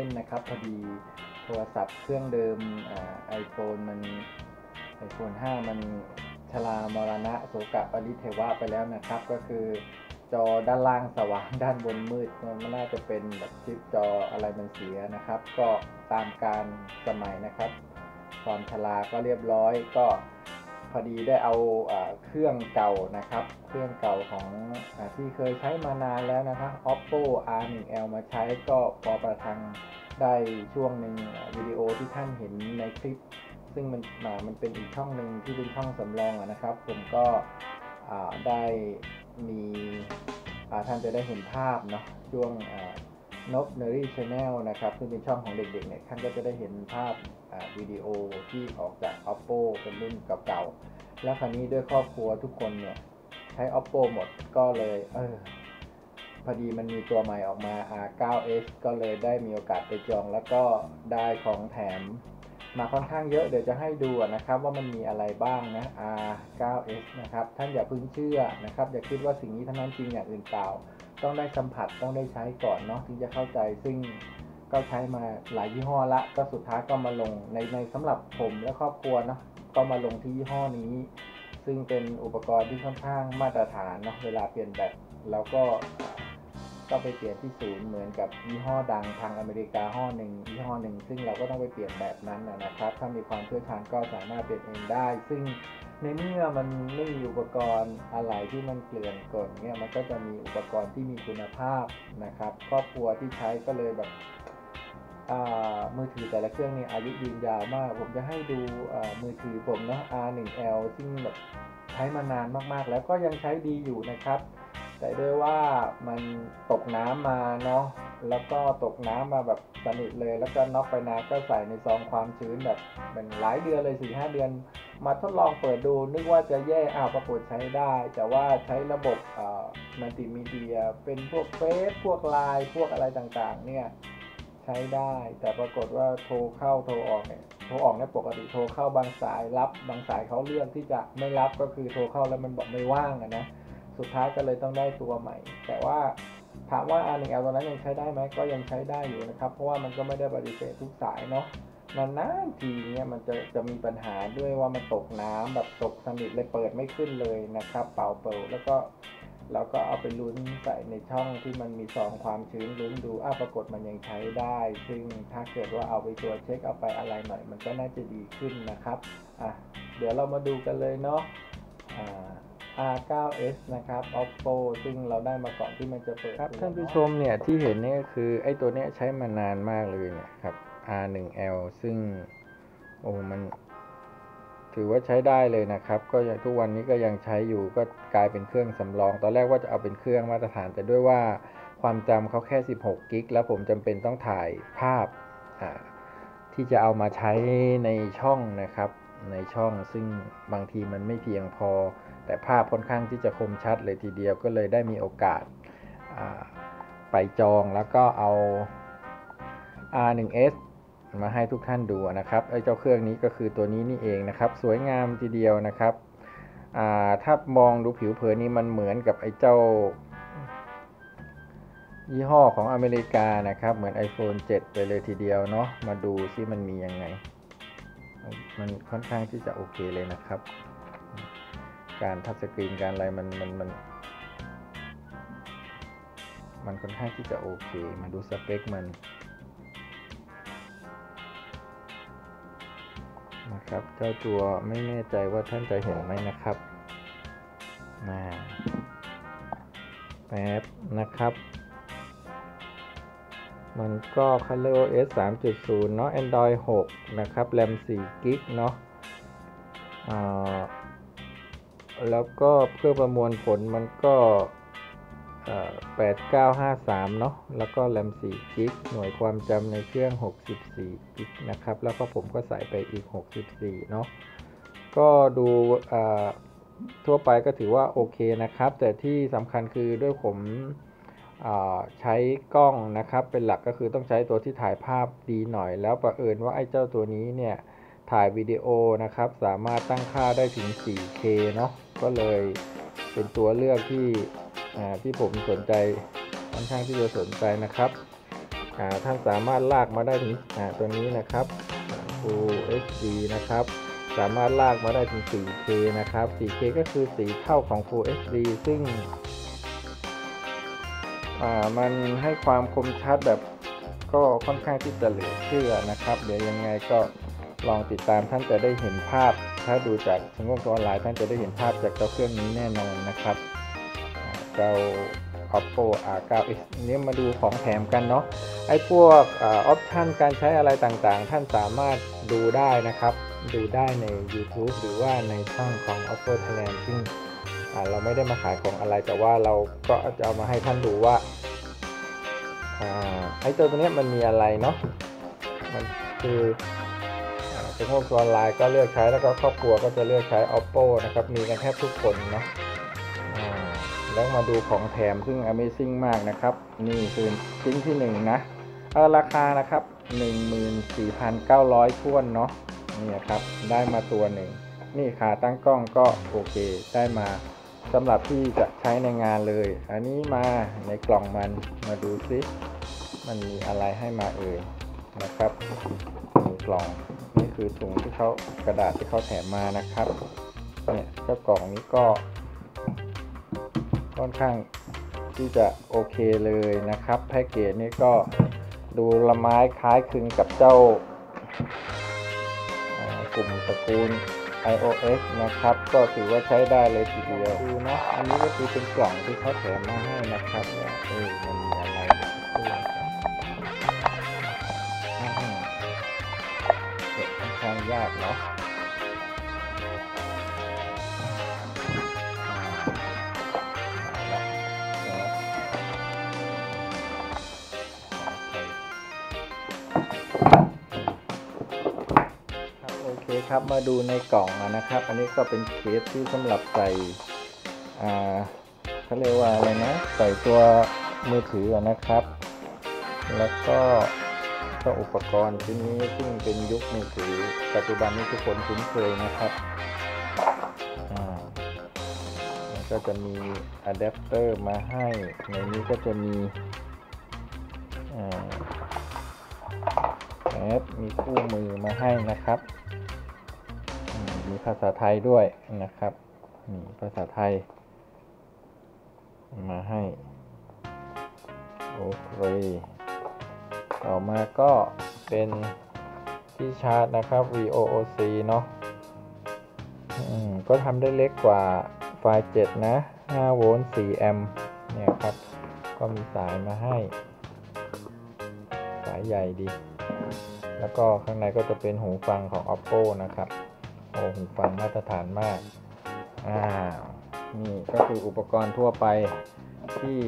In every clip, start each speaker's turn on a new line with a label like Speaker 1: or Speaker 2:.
Speaker 1: ล่นนะครับ พอดีโทรศัพท์เครื่องเดิมไอโฟนมัน iPhone 5มันชรามรณะโสกะปริเทวะไปแล้วนะครับ ก็คือจอด้านล่างสว่างด้านบนมืดมันน่าจะเป็นแบบชิปจออะไรมันเสียนะครับ ก็ตามการสมัยนะครับความชราก็เรียบร้อยก็ พอดีได้เอาอเครื่องเก่านะครับ เครื่องเก่าของอที่เคยใช้มานานแล้วนะครับ oppo r1l มาใช้ก็พอประทังได้ช่วงหนึ่งวิดีโอที่ท่านเห็นในคลิป ซึ่งมันอ่ามันเป็นอีกช่องหนึ่งที่เป็นช่องสำรองนะครับ ผมก็ได้มีท่านจะได้เห็นภาพเนาะช่วง นกเนอรี่ชาแนลนะครับซึ่งเป็นช่องของเด็กๆเนี่ยท่านก็จะได้เห็นภาพวิดีโอที่ออกจาก oppo เป็นรุ่นเก่าๆ แล้วคราวนี้ด้วยครอบครัวทุกคนเนี่ยใช้ oppo หมดก็เลยเออพอดีมันมีตัวใหม่ออกมา R9s ก็เลยได้มีโอกาสไปจอง แล้วก็ได้ของแถมมาค่อนข้างเยอะเดี๋ยวจะให้ดูนะครับว่ามันมีอะไรบ้างนะ R9s นะครับ ท่านอย่าพิ่งเชื่อนะครับ อย่าคิดว่าสิ่งนี้เท่านั้นจริงอย่างอื่นเปล่า ต้องได้สัมผัสต้องได้ใช้ก่อนเนาะถึงจะเข้าใจซึ่งก็ใช้มาหลายยี่ห้อละ ก็สุดท้ายก็มาลงในในสำหรับผมและครอบครัวเนาะก็มาลงที่ยี่ห้อนี้ ซึ่งเป็นอุปกรณ์ที่ค่อนข้างมาตรฐานเนาะเวลาเปลี่ยนแบตแล้วก็ก็ไปเปลี่ยนที่ศูนย์เหมือนกับยี่ห้อดังทางอเมริกาห้อหนึ่งยี่ห้อหนึ่งซึ่งเราก็ต้องไปเปลี่ยนแบบนั้นนะนะครับ ถ้ามีความเชี่ยวชาญก็สามารถเปลี่ยนเองได้ ซึ่ง ในเมื่อมันไม่มีอุปกรณ์อะไรที่มันเกลื่อนกลนเนี่ยมันก็จะมีอุปกรณ์ที่มีคุณภาพนะครับครอบครัวที่ใช้ก็เลยแบบมือถือแต่ละเครื่องนี่อายุยืนยาวมาก ผมจะให้ดูมือถือผมเนาะ R1L ซึ่งแบบใช้มานานมากๆ แล้วก็ยังใช้ดีอยู่นะครับ แต่ด้วยว่ามันตกน้ำมาเนาะแล้วก็ตกน้ำมาแบบสนิทเลย แล้วก็น็อกไปนานก็ใส่ในซองความชื้นแบบเป็นหลายเดือนเลยสี่ห้าเดือน มาทดลองเปิดดูนึกว่าจะแย่อ้าวปรากฏใช้ได้ แต่ว่าใช้ระบบมัลติมีเดีย เป็นพวกเฟซพวกไลน์พวกอะไรต่างๆ เนี่ยใช้ได้ แต่ปรากฏว่าโทรเข้าโทรออกเนี่ยโทรออกเนี่ยปกติโทรเข้าบางสายรับบางสายเขาเลือกที่จะไม่รับก็คือโทรเข้าแล้วมันบอกไม่ว่างอะนะ สุดท้ายก็เลยต้องได้ตัวใหม่ แต่ว่าถามว่า R1L ตัวนั้นยังใช้ได้ไหมก็ยังใช้ได้อยู่นะครับ เพราะว่ามันก็ไม่ได้ปฏิเสธทุกสายเนาะ นานๆทีเนี่ยมันจะจะมีปัญหาด้วยว่ามันตกน้ำแบบตกสนิทเลยเปิดไม่ขึ้นเลยนะครับ เป่าเปิลแล้วก็เราก็เอาไปลุ้นใส่ในช่องที่มันมีซองความชื้นลุ้นดูอ้าวปรากฏมันยังใช้ได้ ซึ่งถ้าเกิดว่าเอาไปตัวจเช็คเอาไปอะไรหน่อย มันก็น่าจะดีขึ้นนะครับอะเดี๋ยวเรามาดูกันเลยเนาะอ่า R9s นะครับ Oppo ซึ่งเราได้มาก่อนที่มันจะเปิดครับท่านผู้ชมเนี่ยที่เห็นเนี่ยก็คือไอ้ตัวเนี้ยใช้มานานมากเลยเนี่ยครับ R1L ซึ่งโอ้มันถือว่าใช้ได้เลยนะครับ ก็ทุกวันนี้ก็ยังใช้อยู่ก็กลายเป็นเครื่องสำรอง ตอนแรกว่าจะเอาเป็นเครื่องมาตรฐาน แต่ด้วยว่าความจำเขาแค่ 16 กิก แล้วผมจำเป็นต้องถ่ายภาพที่จะเอามาใช้ในช่องนะครับ ในช่องซึ่งบางทีมันไม่เพียงพอ แต่ภาพค่อนข้างที่จะคมชัดเลยทีเดียวก็เลยได้มีโอกาสไปจองแล้วก็เอา R1s มาให้ทุกท่านดูนะครับไอ้เจ้าเครื่องนี้ก็คือตัวนี้นี่เองนะครับ สวยงามทีเดียวนะครับอ่าถ้ามองดูผิวเผินนี่มันเหมือนกับไอ้เจ้า ยี่ห้อของอเมริกานะครับ เหมือน iPhone 7 ไปเลยทีเดียวเนาะมาดูซิมันมียังไง มันค่อนข้างที่จะโอเคเลยนะครับ การทัชสกรีนการอะไรมันมันมันมันค่อนข้างที่จะโอเค มาดูสเปคมัน ครับ เจ้าตัวไม่แน่ใจว่าท่านจะเห็นไหมนะครับมาแป๊บนะครับ มันก็ ColorOS 3.0 เนาะ Android 6 นะครับ RAM 4 g b เนาะอ่าแล้วก็เพื่อประมวลผลมันก็ 8953 เนาะแล้วก็ RAM 4 g b หน่วยความจำในเครื่อง 64 g b นะครับ แล้วก็ผมก็ใส่ไปอีก 64 เนาะก็ดูทั่วไปก็ถือว่าโอเคนะครับ แต่ที่สำคัญคือด้วยผมใช้กล้องนะครับ เป็นหลักก็คือต้องใช้ตัวที่ถ่ายภาพดีหน่อย แล้วประเอิญว่าไอ้เจ้าตัวนี้เนี่ย ถ่ายวิดีโอนะครับ สามารถตั้งค่าได้ถึง 4K เนาะก็เลยเป็นตัวเลือกที่ ที่ผมสนใจค่อนข้างที่จะสนใจนะครับท่านสามารถลากมาได้ถึงอ่ตัวนี้นะครับ Full HD นะครับสามารถลากมาได้ถึง 4K นะครับ 4K ก็คือสีเท่าของ Full HD ซึ่งมันให้ความคมชัดแบบก็ค่อนข้างที่จะเหลือเชื่อนะครับ เดี๋ยวยังไงก็ลองติดตามท่านจะได้เห็นภาพ ถ้าดูจากชงงออนไลน์ท่านจะได้เห็นภาพจากเจ้าเครื่องนี้แน่นอนนะครับ จ้า oppo r9x นี้มาดูของแถมกันเนาะไอ้พวกออปชันการใช้อะไรต่างๆ ท่านสามารถดูได้นะครับ ดูได้ใน YouTube หรือว่าในช่องของ Oppo Thailand ซึ่งอ่าเราไม่ได้มาขายของอะไรแต่ว่าเราก็จะเอามาให้ท่านดูว่าอ่าไอ้ตัวตัวนี้มันมีอะไรเนาะมันคือเป็นพวกออนไลน์ก็เลือกใช้แล้วก็ครอบครัวก็จะเลือกใช้ Oppo นะครับมีกันแทบทุกคนเนาะ แล้วมาดูของแถมซึ่ง Amazing มากนะครับ นี่คือชิ้นที่หนึ่งนะเออราคานะครับ 14,900ท้วนเนาะนี่ครับได้มาตัวหนึ่ง นี่ขาตั้งกล้องก็โอเค ได้มาสำหรับที่จะใช้ในงานเลย อันนี้มาในกล่องมันมาดูซิ มันมีอะไรให้มาเอ่ยนะครับมีกล่องนี่คือถุงที่เขากระดาษที่เขาแถมมานะครับเนี่ยเจ้ากล่องนี้ก็ ค่อนข้างที่จะโอเคเลยนะครับ แพ็กเกจนี้ก็ดูละไม้คล้ายคลึงกับเจ้ากลุ่มตระกูล iOS นะครับ ก็ถือว่าใช้ได้เลยทีเดียวดูนะอันนี้ก็คือเป็นกล่องที่เขาแถมมาให้นะครับเออมันมีอะไรเดี๋ยวสักครู่นะครับอืมเก็บค่อนข้างยากเนาะ ครับมาดูในกล่องนะครับ อันนี้ก็เป็นเคสที่สำหรับใส่อ่าเขาเรียกว่าอะไรนะใส่ตัวมือถือนะครับ แล้วก็ก็อุปกรณ์ชิ้นนี้ซึ่งเป็นยุคมือถือ ปัจจุบันนี้ทุกคนคุ้นเคยนะครับอ่าแล้วก็จะมีอะแดปเตอร์มาให้ ในนี้ก็จะมีอ่าแอปมีคู่มือมาให้นะครับ มีภาษาไทยด้วยนะครับนี่ภาษาไทย มาให้ โอเค ต่อมาก็เป็นที่ชาร์จนะครับ VOOC เนาะก็ทำได้เล็กกว่าไฟล์ 7 นะ 5 โวลต์ 4 แอมป์ เนี่ยครับ ก็มีสายมาให้ สายใหญ่ดี แล้วก็ข้างในก็จะเป็นหูฟังของ oppo นะครับ โอ้หูฟังมาตรฐานมากอ่านี่ก็คืออุปกรณ์ทั่วไปที่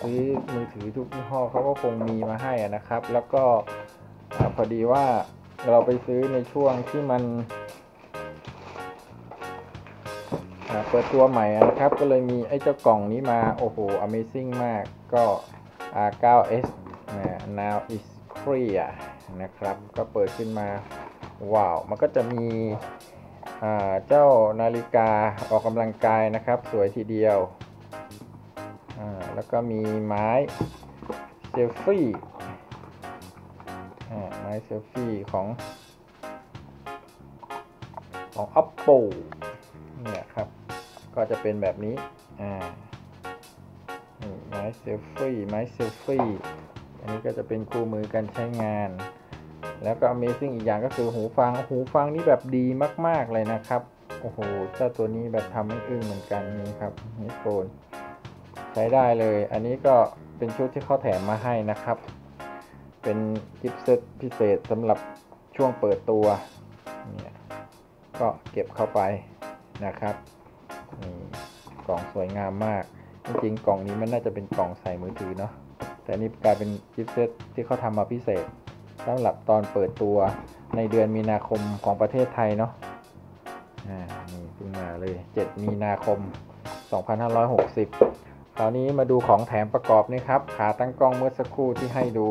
Speaker 1: ซื้อมือถือทุกยี่ห้อเขาก็คงมีมาให้นะครับ แล้วก็พอดีว่าเราไปซื้อในช่วงที่มันเปิดตัวใหม่นะครับ ก็เลยมีไอ้เจ้ากล่องนี้มา โอ้โห amazing มาก ก็ R9s now is clear นะครับ ก็เปิดขึ้นมา ว้าว มันก็จะมี เจ้านาฬิกาออกกำลังกายนะครับ สวยทีเดียว แล้วก็มีไม้เซลฟี่ไม้เซลฟี่ของของ Oppo เนี่ยครับ ก็จะเป็นแบบนี้ อ่าไม้เซลฟี่ ไม้เซลฟี่ อันนี้ก็จะเป็นคู่มือการใช้งาน แล้วก็ Amazing อีกอย่างก็คือหูฟัง หูฟังนี่แบบดีมาก ๆ เลยนะครับ โอ้โหเจ้าตัวนี้แบบทำให้อึ้งเหมือนกันนี่ครับนี่โฟนใช้ได้เลย อันนี้ก็เป็นชุดที่เขาแถมมาให้นะครับ เป็นกิฟต์เซตพิเศษสำหรับช่วงเปิดตัว เนี่ย ก็เก็บเข้าไปนะครับนี่กล่องสวยงามมาก จริงๆ กล่องนี้มันน่าจะเป็นกล่องใส่มือถือเนาะ แต่นี่กลายเป็นกิฟต์เซตที่เขาทำมาพิเศษ สำหรับตอนเปิดตัวในเดือนมีนาคมของประเทศไทยเนาะอ่านี่เพิ่งมาเลย 7 มีนาคม 2560 คราวนี้มาดูของแถมประกอบนี่ครับ ขาตั้งกล้องเมื่อสักครู่ที่ให้ดู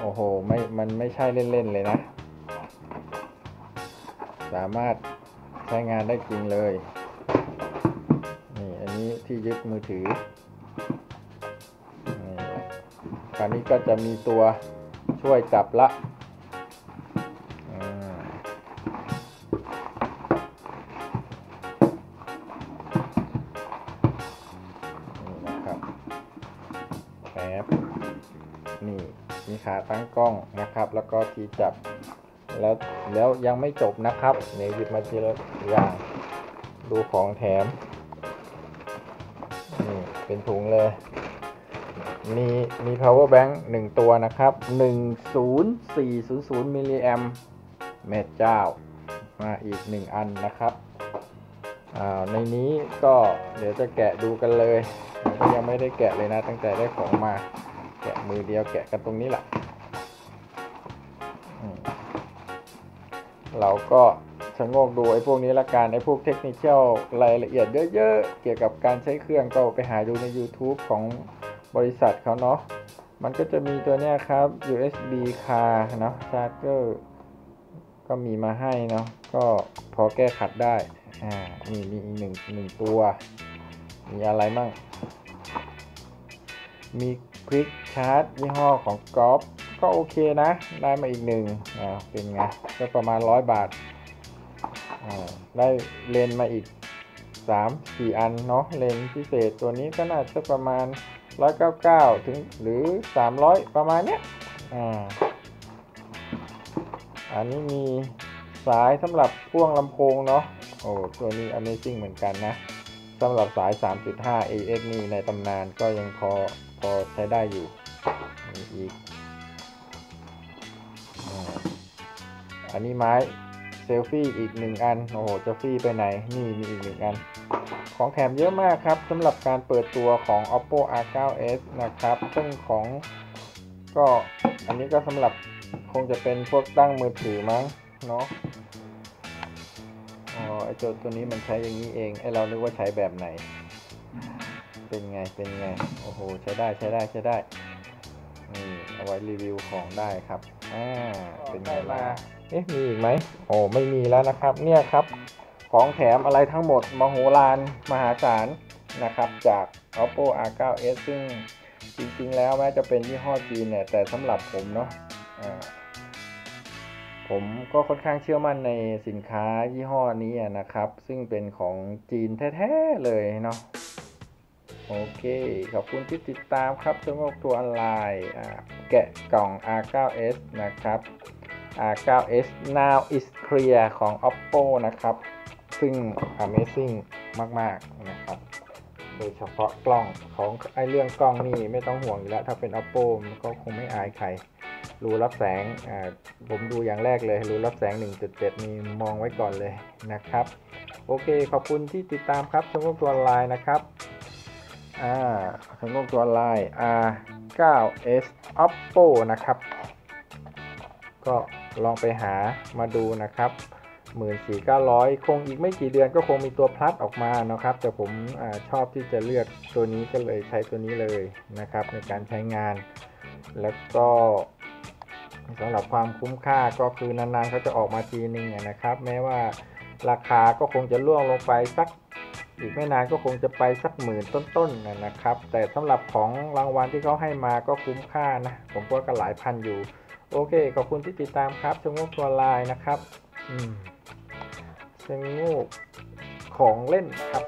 Speaker 1: โอ้โหไม่มันไม่ใช่เล่น ๆ เลยนะ สามารถใช้งานได้จริงเลย นี่อันนี้ที่ยึดมือถือ นี่คราวนี้ก็จะมีตัว ช่วยจับละนี่นะครับแป๊บนี่มีขาตั้งกล้องนะครับ แล้วก็ที่จับแล้วแล้วยังไม่จบนะครับเนี่ยหยิบมาทีละอย่างดูของแถมนี่เป็นถุงเลย มีมี power bank หนึ่งตัวนะครับ 10400มิลลิแอมแม่เจ้า มาอีกหนึ่งอันนะครับในนี้ก็เดี๋ยวจะแกะดูกันเลยก็ยังไม่ได้แกะเลยนะ ตั้งแต่ได้ของมา แกะมือเดียวแกะกันตรงนี้แหละเราก็ชะโงกดูไอ้พวกนี้ละกันไอ้พวกเทคนิคเชียลรายละเอียดเยอะๆ เกี่ยวกับการใช้เครื่องก็ไปหาดูใน YouTube ของ บริษัทเขาเนาะมันก็จะมีตัวเนี้ยครับ USB car เนาะ charger ก็มีมาให้เนาะก็พอแก้ขัดได้อ่ามีมีอีกหนึ่งหนึ่งตัว มีอะไรมั่ง มีควิกชาร์จยี่ห้อของกอล์ฟก็โอเคนะ ได้มาอีกหนึ่งอ่าเป็นไง ก็ประมาณร้อยบาทอ่าได้เลนมาอีก 3 4 อันเนาะเลนพิเศษตัวนี้ก็น่าจะประมาณ 199 ถึงหรือ 300 ประมาณเนี้ยอ่าอันนี้มีสายสำหรับพ่วงลำโพงเนาะโอ้ตัวนี้ Amazing เหมือนกันนะสำหรับสาย 3.5 AX นี่ในตำนานก็ยังพอพอใช้ได้อยู่อีกอันนี้ไม้เซลฟี่อีกหนึ่งอัน โอ้โห จะฟี่ไปไหน นี่มีอีกหนึ่งอัน ของแถมเยอะมากครับสำหรับการเปิดตัวของ oppo r9s นะครับ ซึ่งของก็อันนี้ก็สำหรับคงจะเป็นพวกตั้งมือถือมั้งเนาะอ๋อไอตัวตัวนี้มันใช้อย่างนี้เองไอเรานึกว่าใช้แบบไหน เป็นไงเป็นไง โอ้โห ใช้ได้ใช้ได้ใช้ได้นี่เอาไว้รีวิวของได้ครับอ่าเป็นไงล่ะเอ๊ะมีอีกไหมโอ้ไม่มีแล้วนะครับ เนี่ยครับ ของแถมอะไรทั้งหมดมโหฬารมหาศาลนะครับจาก oppo r9s ซึ่งจริงๆแล้วแม้จะเป็นยี่ห้อจีนเนี่ยแต่สำหรับผมเนาะอ่าผมก็ค่อนข้างเชื่อมั่นในสินค้ายี่ห้อนี้นะครับ ซึ่งเป็นของจีนแท้ๆเลยเนาะโอเค ขอบคุณที่ติดตามครับชงกตัวออนไลน์แกะกล่อง R9s นะครับ R9s now is clear ของ oppo นะครับ ซึ่ง amazing มาก ๆ นะครับ โดยเฉพาะกล้องของไอเรื่องกล้องนี่ไม่ต้องห่วงอยู่แล้ว ถ้าเป็น oppo มันก็คงไม่อายใคร รูรับแสงอ่าผมดูอย่างแรกเลย รูรับแสง 1.7 นี่มองไว้ก่อนเลยนะครับ โอเค ขอบคุณที่ติดตามครับชมรมตัวไลน์นะครับอ่าชมรมตัวไลน์ R9s Oppo นะครับ ก็ลองไปหามาดูนะครับ 14,900 คงอีกไม่กี่เดือนก็คงมีตัวพลัสออกมานะครับ แต่ผมอชอบที่จะเลือกตัวนี้ก็เลยใช้ตัวนี้เลยนะครับในการใช้งาน แล้วก็สำหรับความคุ้มค่าก็คือนานๆเขาจะออกมาทีนึงนะครับ แม้ว่าราคาก็คงจะล่วงลงไปสักอีกไม่นานก็คงจะไปสักหมื่นต้นๆนะนะครับ แต่สำหรับของรางวัลที่เขาให้มาก็คุ้มค่านะ ผมว่าก็หลายพันอยู่ โอเค ขอบคุณที่ติดตามครับชมงกตัวลายนะครับ อืม ชงกของเล่นครับ